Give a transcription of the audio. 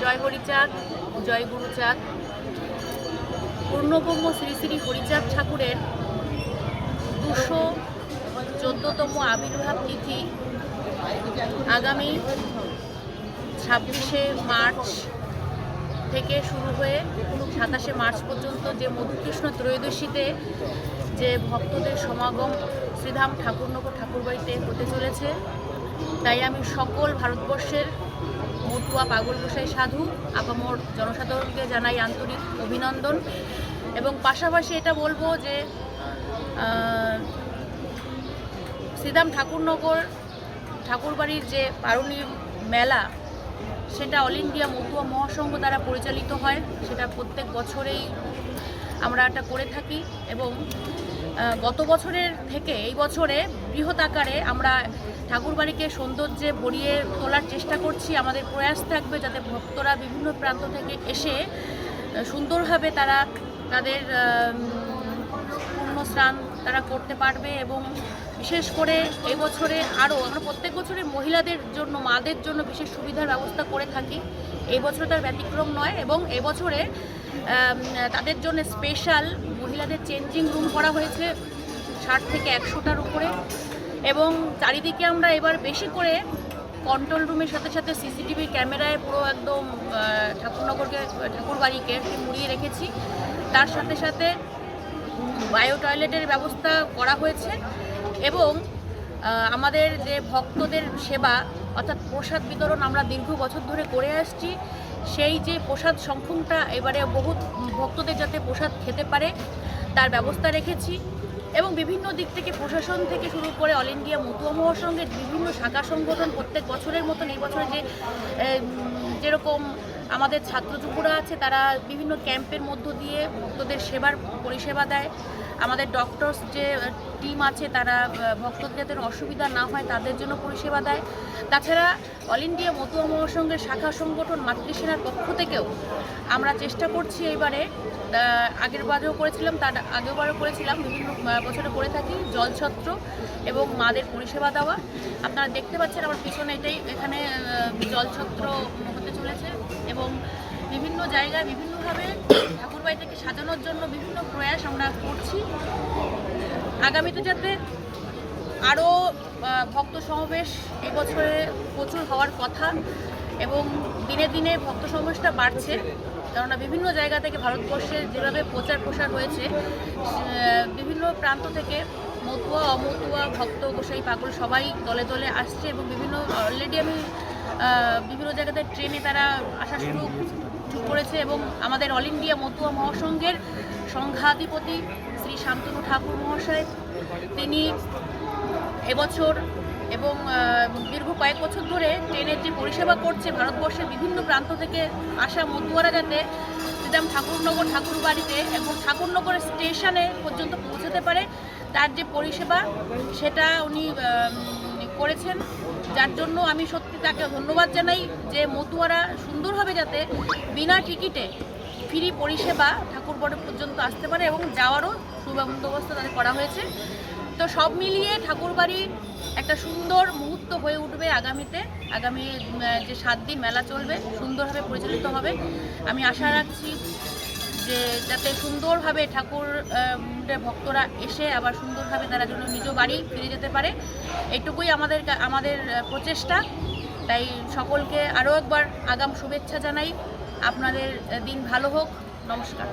জয় হরিচাঁদ, জয় গুরুচাঁদ। পূর্ণব্রহ্ম শ্রী শ্রী হরিচাঁদ ঠাকুরের দুশো চোদ্দতম আবির্ভাব তিথি আগামী ছাব্বিশে মার্চ থেকে শুরু হয়ে সাতাশে মার্চ পর্যন্ত যে মধুকৃষ্ণ ত্রয়োদশীতে যে ভক্তদের সমাগম শ্রীধাম ঠাকুরনগর ঠাকুরবাড়িতে হতে চলেছে। তাই আমি সকল ভারতবর্ষের মতুয়া পাগল গোসাই সাধু আপামর জনসাধারণকে জানাই আন্তরিক অভিনন্দন। এবং পাশাপাশি এটা বলব যে আহ, শ্রীধাম ঠাকুরনগর ঠাকুরবাড়ির যে পারুনি মেলা সেটা অল ইন্ডিয়া মতুয়া মহাসংঘ দ্বারা পরিচালিত হয়। সেটা প্রত্যেক বছরেই আমরা এটা করে থাকি এবং গত বছরের থেকে এই বছরে বৃহৎ আকারে আমরা ঠাকুরবাড়িকে সৌন্দর্যে ভরিয়ে তোলার চেষ্টা করছি। আমাদের প্রয়াস থাকবে যাতে ভক্তরা বিভিন্ন প্রান্ত থেকে এসে সুন্দরভাবে তারা তাদের পূর্ণ স্নান তারা করতে পারবে এবং বিশেষ করে এবছরে আরও, আমরা প্রত্যেক বছরে মহিলাদের জন্য, মাদের জন্য বিশেষ সুবিধার ব্যবস্থা করে থাকি। এই বছর তার ব্যতিক্রম নয় এবং এবছরে তাদের জন্য স্পেশাল মহিলাদের চেঞ্জিং রুম করা হয়েছে ষাট থেকে একশোটার উপরে। এবং চারিদিকে আমরা এবার বেশি করে কন্ট্রোল রুমের সাথে সাথে সিসিটিভি ক্যামেরায় পুরো একদম ঠাকুরনগরকে, ঠাকুরবাড়িকে মুড়িয়ে রেখেছি। তার সাথে সাথে বায়ো টয়লেটের ব্যবস্থা করা হয়েছে এবং আমাদের যে ভক্তদের সেবা, অর্থাৎ প্রসাদ বিতরণ আমরা দীর্ঘ বছর ধরে করে আসছি, সেই যে প্রসাদ সংখ্যকটা এবারে বহু ভক্তদের যাতে প্রসাদ খেতে পারে, তার ব্যবস্থা রেখেছি। এবং বিভিন্ন দিক থেকে প্রশাসন থেকে শুরু করে অল ইন্ডিয়া মতুয়া মহাসংঘের বিভিন্ন শাখা সংগঠন প্রত্যেক বছরের মতন এই বছরে যে যেরকম আমাদের ছাত্র যুবরা আছে তারা বিভিন্ন ক্যাম্পের মধ্য দিয়ে ভক্তদের সেবার পরিষেবা দেয়। আমাদের ডক্টরস যে টিম আছে তারা ভক্তদের অসুবিধা না হয় তাদের জন্য পরিষেবা দেয়। তাছাড়া অল ইন্ডিয়া মতুয়া মহাসংঘের শাখা সংগঠন মাতৃসেনার পক্ষ থেকেও আমরা চেষ্টা করছি এইবারে আহ, আগের বারেও করেছিলাম তার আগেরবারও করেছিলাম বিভিন্ন বছরে করে থাকি জলছত্র এবং মাদের পরিষেবা দেওয়া। আপনারা দেখতে পাচ্ছেন আমার পিছনে এটাই এখানে জলছত্র চলেছে এবং বিভিন্ন জায়গায় বিভিন্নভাবে ঠাকুরবাড়িটাকে সাজানোর জন্য বিভিন্ন প্রয়াস আমরা করছি। আগামীতে যাতে আরও ভক্ত সমাবেশ এবছরে প্রচুর হওয়ার কথা এবং দিনে দিনে ভক্ত সমাবেশটা বাড়ছে। কেননা বিভিন্ন জায়গা থেকে ভারতবর্ষের যেভাবে প্রচার প্রসার হয়েছে বিভিন্ন প্রান্ত থেকে মতুয়া, অমতুয়া, ভক্ত, গোসাই, পাগল সবাই দলে দলে আসছে এবং বিভিন্ন অলরেডি আমি বিভিন্ন জায়গাতে ট্রেনে তারা আসা শুরু করেছে এবং আমাদের অল ইন্ডিয়া মতুয়া মহাসংঘের সংঘাধিপতি শ্রী শান্তনু ঠাকুর মহাশয় তিনি এবছর এবং দীর্ঘ কয়েক বছর ধরে ট্রেনের যে পরিষেবা করছে ভারতবর্ষের বিভিন্ন প্রান্ত থেকে আসা মতুয়ারা যাতে শ্রীরাম ঠাকুরনগর ঠাকুরবাড়িতে এবং ঠাকুরনগর স্টেশনে পর্যন্ত পৌঁছাতে পারে তার যে পরিষেবা সেটা উনি করেছেন, যার জন্য আমি সত্যি তাকে ধন্যবাদ জানাই যে মতুয়ারা সুন্দরভাবে যাতে বিনা টিকিটে ফ্রি পরিষেবা ঠাকুর ঠাকুরবাড়ি পর্যন্ত আসতে পারে এবং যাওয়ারও সুবন্দোবস্ত তাদের করা হয়েছে। তো সব মিলিয়ে ঠাকুরবাড়ি একটা সুন্দর মুহূর্ত হয়ে উঠবে আগামীতে। আগামী যে সাত দিন মেলা চলবে, সুন্দরভাবে পরিচালিত হবে। আমি আশা রাখছি যে যাতে সুন্দরভাবে ঠাকুর ভক্তরা এসে আবার সুন্দরভাবে তারা যেন নিজ বাড়ি ফিরে যেতে পারে এটুকুই আমাদের আমাদের প্রচেষ্টা। তাই সকলকে আরও একবার আগাম শুভেচ্ছা জানাই। আপনাদের দিন ভালো হোক। নমস্কার।